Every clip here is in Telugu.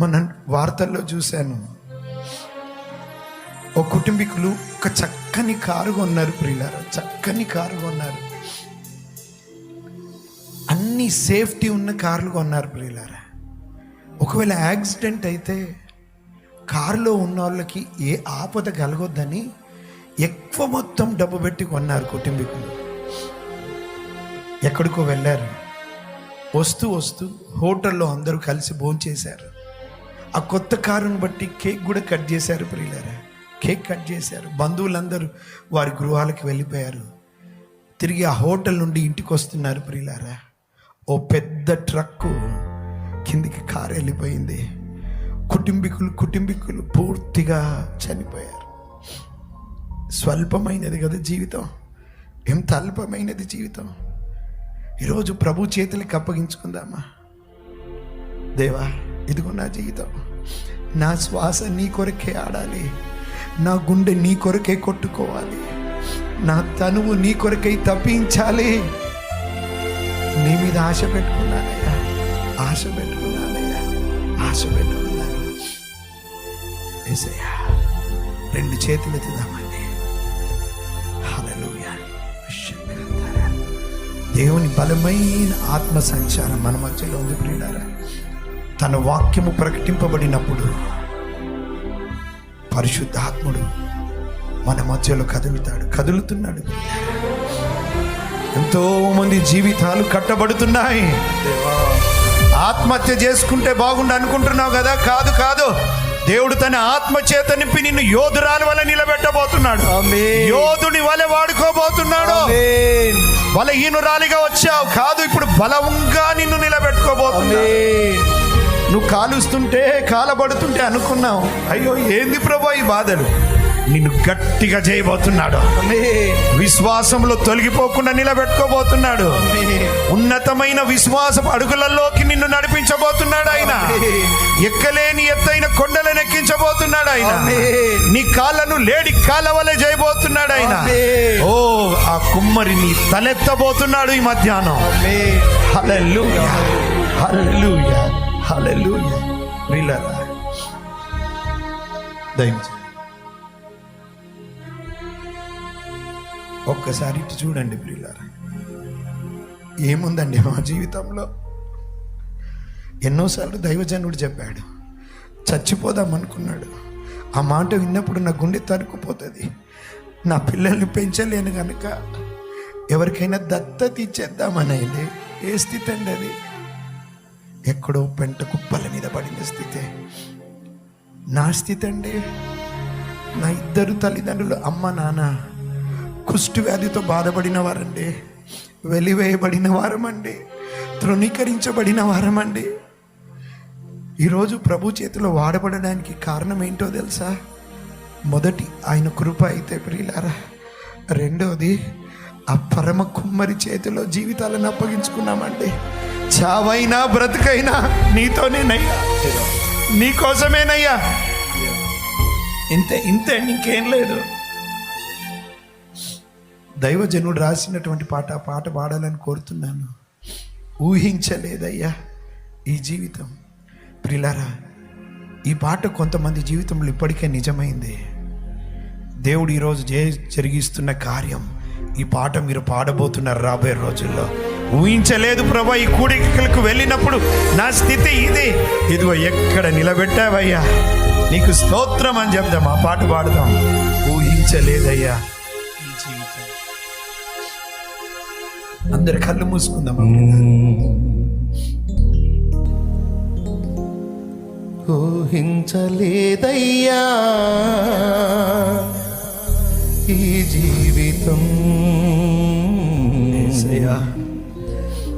మన వార్తల్లో చూశాను. ఒక కుటుంబీకులు ఒక చక్కని కారు కొన్నారు ప్రియులారు చక్కని కారు కొన్నారు. అన్ని సేఫ్టీ ఉన్న కార్లు కొన్నారు ప్రియులారా. ఒకవేళ యాక్సిడెంట్ అయితే కారులో ఉన్న వాళ్ళకి ఏ ఆపద కలగొద్దని ఎక్కువ మొత్తం డబ్బు పెట్టి కొన్నారు కుటుంబీకులు. ఎక్కడికో వెళ్ళారు. వస్తూ వస్తూ హోటల్లో అందరూ కలిసి భోంచేశారు. ఆ కొత్త కారును బట్టి కేక్ కూడా కట్ చేశారు ప్రియులారా. కేక్ కట్ చేశారు. బంధువులందరూ వారి గృహాలకు వెళ్ళిపోయారు. తిరిగి ఆ హోటల్ నుండి ఇంటికి వస్తున్నారు ప్రియులారా. ఓ పెద్ద ట్రక్కు కిందికి కారు వెళ్ళిపోయింది. కుటుంబీకులు కుటుంబీకులు పూర్తిగా చనిపోయారు. స్వల్పమైనది కదా జీవితం. ఎంత అల్పమైనది జీవితం. ఈరోజు ప్రభు చేతులకి అప్పగించుకుందామా? దేవా ఇదిగో నా జీవితం. నా శ్వాస నీ కొరకే ఆడాలి. నా గుండె నీ కొరకే కొట్టుకోవాలి. నా తనువు నీ కొరకై తప్పించాలి. నీ మీద ఆశ పెట్టుకున్నానయ్యా. ఆశ పెట్టుకున్నానయ్యా. ఆశ పెట్టుకున్నాను. ఏసయ్యా రెండు చేతులు ఎత్తుదామండి. హలలుయా దేవుని బలమైన ఆత్మ సంచారం మన మధ్యలో ఉంది ప్రియుడారా తన వాక్యము ప్రకటింపబడినప్పుడు పరిశుద్ధాత్ముడు మన మధ్యలో కదులుతాడు కదులుతున్నాడు. ఎంతో మంది జీవితాలు కట్టబడుతున్నాయి. ఆత్మహత్య చేసుకుంటే బాగుండు అనుకుంటున్నావు కదా? కాదు కాదు. దేవుడు తన ఆత్మ చేత నింపి నిన్ను యోధురాలు వల్ల నిలబెట్టబోతున్నాడు. యోధుని వలె వాడుకోబోతున్నాడు. బలహీనురాలిగా వచ్చావు. కాదు ఇప్పుడు బలంగా నిన్ను నిలబెట్టుకోబోతున్నాడు. నువ్వు కాలుస్తుంటే కాలబడుతుంటే అనుకున్నావు అయ్యో ఏంది ప్రభా ఈ బాధలు నిన్ను గట్టిగా చేయబోతున్నాడు. విశ్వాసంలో తొలగిపోకుండా నిలబెట్టుకోబోతున్నాడు. ఉన్నతమైన విశ్వాస అడుగులలోకి నిన్ను నడిపించబోతున్నాడు ఆయన. ఎక్కలేని ఎత్తైన కొండలను ఎక్కించబోతున్నాడు ఆయన. నీ కాళ్ళను లేడి కాళ్ళ వలె చేయబోతున్నాడు ఆయన. ఓ ఆ కుమ్మరి నీ తలెత్తబోతున్నాడు ఈ మధ్యాహ్నం ఆమేన్. హల్లెలూయా హల్లెలూయా హల్లెలూయా దయచేసి ఒక్కసారి ఇటు చూడండి ప్రియులారా. ఏముందండి మా జీవితంలో? ఎన్నోసార్లు దైవజనుడు చెప్పాడు చచ్చిపోదాం అనుకున్నాడు. ఆ మాట విన్నప్పుడు నా గుండె తరుక్కుపోతుంది. నా పిల్లల్ని పెంచలేను కనుక ఎవరికైనా దత్తత ఇచ్చేద్దామనేది ఏ స్థితి అండి అది? ఎక్కడో పెంట కుప్పల మీద పడిన స్థితి. నా స్థితి అండి నా ఇద్దరు తల్లిదండ్రులు అమ్మ నాన్న కుష్టి వ్యాధితో బాధపడిన వారండి వెలివేయబడిన వారమండి తృణీకరించబడిన వారమండి. ఈరోజు ప్రభు చేతిలో వాడబడడానికి కారణం ఏంటో తెలుసా? మొదటి ఆయన కృప అయితే ప్రియులారా రెండోది ఆ పరమ కుమ్మరి చేతిలో జీవితాలను అప్పగించుకున్నామండి. చావైనా బ్రతుకైనా నీతోనేనయ్యా నీకోసమేనయ్యా ఇంతే ఇంతే ఇంకేం లేదు. దైవజనుడు రాసినటువంటి పాట ఆ పాట పాడాలని కోరుతున్నాను. ఊహించలేదయ్యా ఈ జీవితం. ప్రిలరా ఈ పాట కొంతమంది జీవితంలో ఇప్పటికే నిజమైంది. దేవుడు ఈరోజు జే జరిగిస్తున్న కార్యం ఈ పాట మీరు పాడబోతున్నారు రాబోయే రోజుల్లో. ఊహించలేదు ప్రభా ఈ కూడికలకు వెళ్ళినప్పుడు నా స్థితి ఇది. ఇదిగో ఎక్కడ నిలబెట్టావయ్యా? నీకు స్తోత్రం అని చెప్దాం ఆ పాట పాడదాం. ఊహించలేదయ్యా. అందరు కళ్ళు మూసుకుందాం. ఊహించలేదయ్యా. ఈ జీవితం.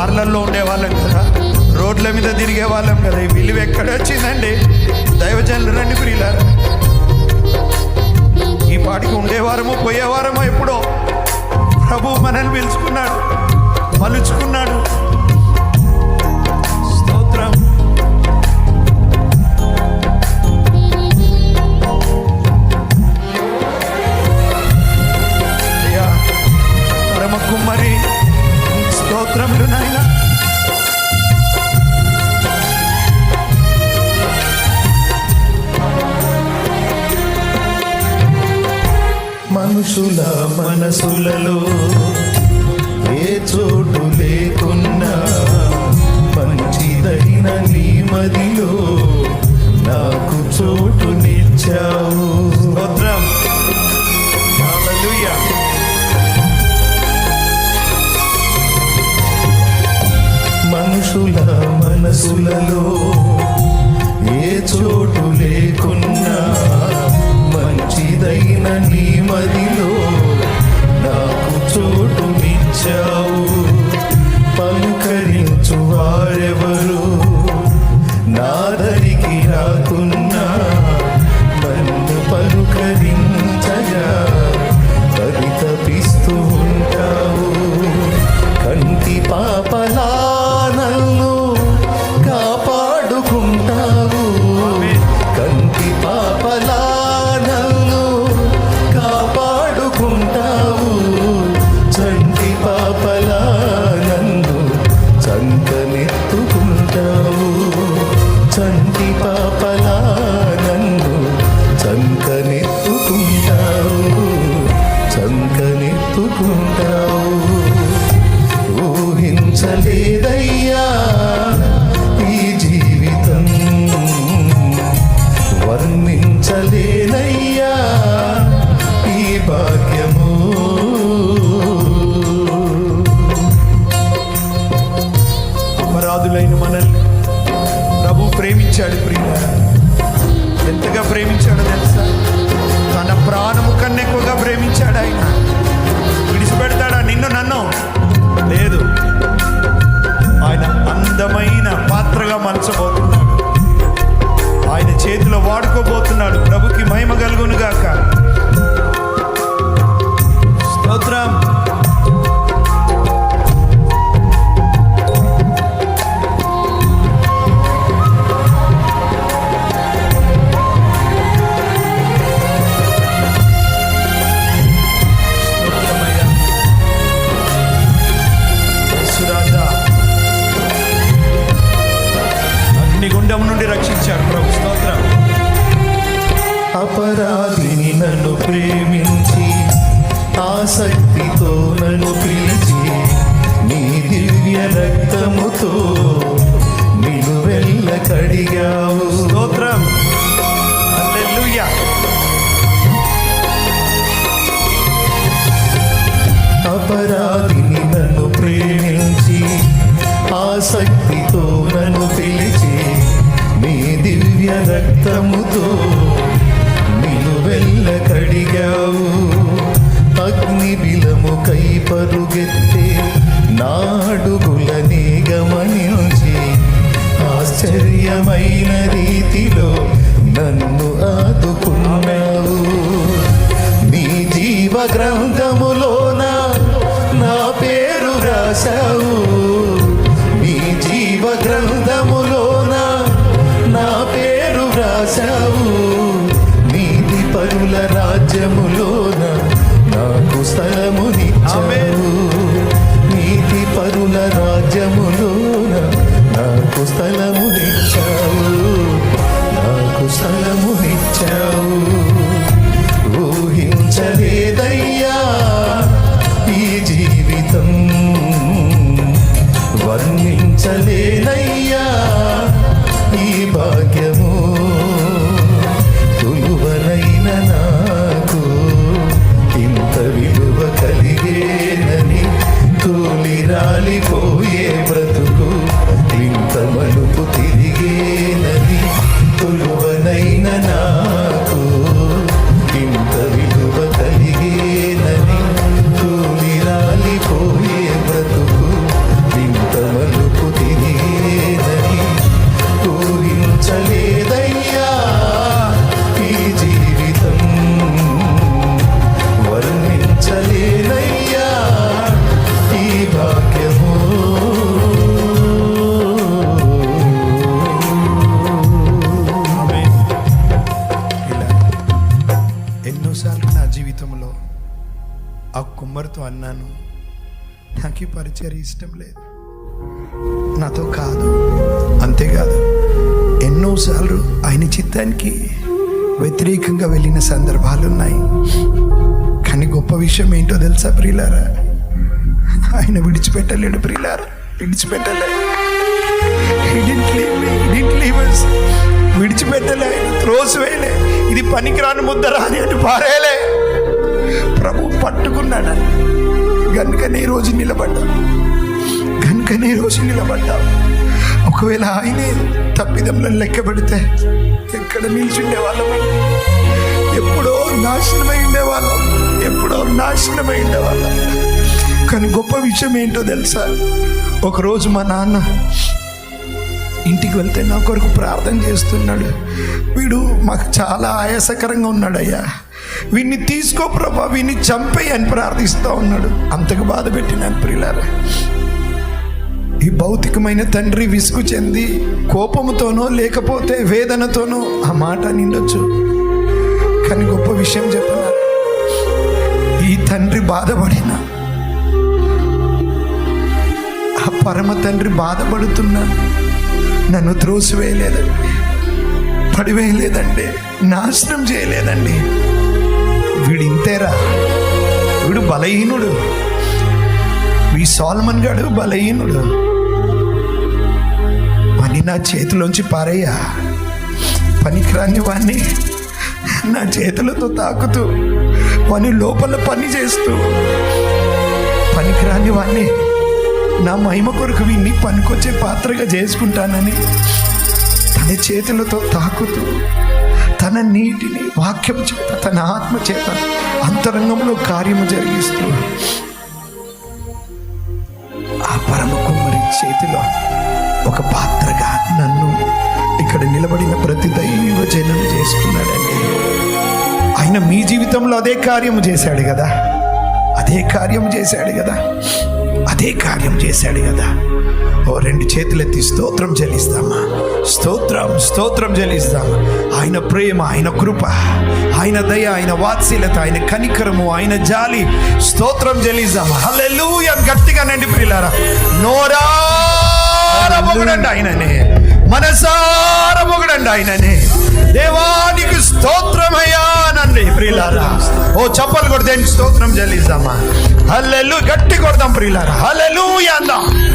బార్లల్లో ఉండే వాళ్ళం కదా రోడ్ల మీద తిరిగే వాళ్ళం కదా. ఈ విలువ ఎక్కడ వచ్చిందండి దైవజనులు రండి ప్రియులారా. ఈ పాటికి ఉండేవారము పోయేవారమో ఎప్పుడో ప్రభు మనల్ని పిలుచుకున్నాడు మలుచుకున్నాడు. స్తోత్రములు నాయన. మనుషుల మనసులలో మనసులలో ఏ చోటు లేకున్నా మంచిదైన నీ మదిలో నాకు చోటునిచ్చావు పలుకరించు వారెవరు? నాదరికి రాకున్నా రక్షించాడు ప్రభు స్తోత్రం అపరాధిని నన్ను ప్రేమించి ఆసక్తితో నన్ను పిలిచి నీ దివ్య రక్తముతో నిలువెల్ల కడిగావు. స్తోత్రం. హల్లెలూయా. జీవ గ్రంథములోన నా పేరు రాశావు. నీ జీవ గ్రంథములోన నా పేరు రాశావు. నీతి పరుల రాజ్యములోన నాకు స్థలమునిచ్చావు. నీతి పరుల రాజ్యములోన నాకు ఇష్టం లేదు. నాతో కాదు. అంతేకాదు ఎన్నోసార్లు ఆయన చిత్తానికి వ్యతిరేకంగా వెళ్ళిన సందర్భాలు ఉన్నాయి కానీ గొప్ప విషయం ఏంటో తెలుసా ప్రియులారా? ఆయన విడిచిపెట్టలేడు ప్రియులారా. విడిచిపెట్టలే విడిచిపెట్టలే త్రోసి వేయలే ఇది పనికిరాని ముద్దరా అని అని పారేలే ప్రభు పట్టుకున్నాడు. కనుకనే రోజు నిలబడ్డా. కనుకనే రోజు నిలబడ్డా. ఒకవేళ ఆయనే తప్పిదంలో లెక్క పెడితే ఎక్కడ నిల్చుండే వాళ్ళమండి ఎప్పుడో నాశనమై ఉండేవాళ్ళం. ఎప్పుడో నాశనమై ఉండేవాళ్ళం. కానీ గొప్ప విషయం ఏంటో తెలుసా? ఒకరోజు మా నాన్న ఇంటికి వెళ్తే నా కొరకు ప్రార్థన చేస్తున్నాడు. వీడు మాకు చాలా ఆయాసకరంగా ఉన్నాడయ్యా. వీడిని తీసుకో ప్రభా వీడిని చంపేయి అని ప్రార్థిస్తూ ఉన్నాడు. అంతకు బాధ పెట్టినాను ప్రియులారా. ఈ భౌతికమైన తండ్రి విసుగు చెంది కోపముతోనో లేకపోతే వేదనతోనో ఆ మాట నిండొచ్చు. కానీ గొప్ప విషయం చెప్పిన? ఈ తండ్రి బాధపడిన? ఆ పరమ తండ్రి బాధపడుతున్నా? నన్ను త్రోసివేయలేదండి. పడివేయలేదండి. నాశనం చేయలేదండి. వీడు ఇంతేరా? వీడు బలహీనుడు. ఈ సాల్మన్ గడు బలహీనుడు. పని నా చేతిలోంచి పారయ్యా పనికిరాని వాణ్ణి నా చేతులతో తాకుతూ వాని లోపల పని చేస్తూ. పనికిరాని వాణ్ణి నా మహిమ కొరకు విన్ని పనికొచ్చే పాత్రగా చేసుకుంటానని తన చేతులతో తాకుతూ. తన నీటిని వాక్యం చేత తన ఆత్మ చేత అంతరంగంలో కార్యము జరిగిస్తూ ఆ పరమ కుమారి చేతిలో ఒక పాత్రగా నన్ను ఇక్కడ నిలబడిన ప్రతి దైవ జనం చేసుకున్నాడండి. ఆయన మీ జీవితంలో అదే కార్యము చేశాడు కదా. అదే కార్యం చేశాడు కదా. అదే కార్యం చేశాడు కదా. ఓ రెండు చేతులెత్తి స్తోత్రం చెల్లిస్తామా? స్తోత్రం స్తోత్రం చెల్లిస్తామా? ఆయన ప్రేమ ఆయన కృప ఆయన దయ ఆయన వాత్సల్యత ఆయన కనికరము ఆయన జాలి. స్తోత్రం చెల్లిస్తామా? హల్లెలూయా. గట్టిగా నండి ప్రియులారా. నోరార మొగుడండి ఆయననే. మనసార మొగుడండి ఆయననే. దేవానికి స్తోత్రమయ్యా నండి ప్రియులారా. ఓ చప్పలు కొడితే స్తోత్రం చెల్లిస్తామా? హల్లెలు గట్టి కొడదాం ప్రియులారా. హల్లెలూయా అందాం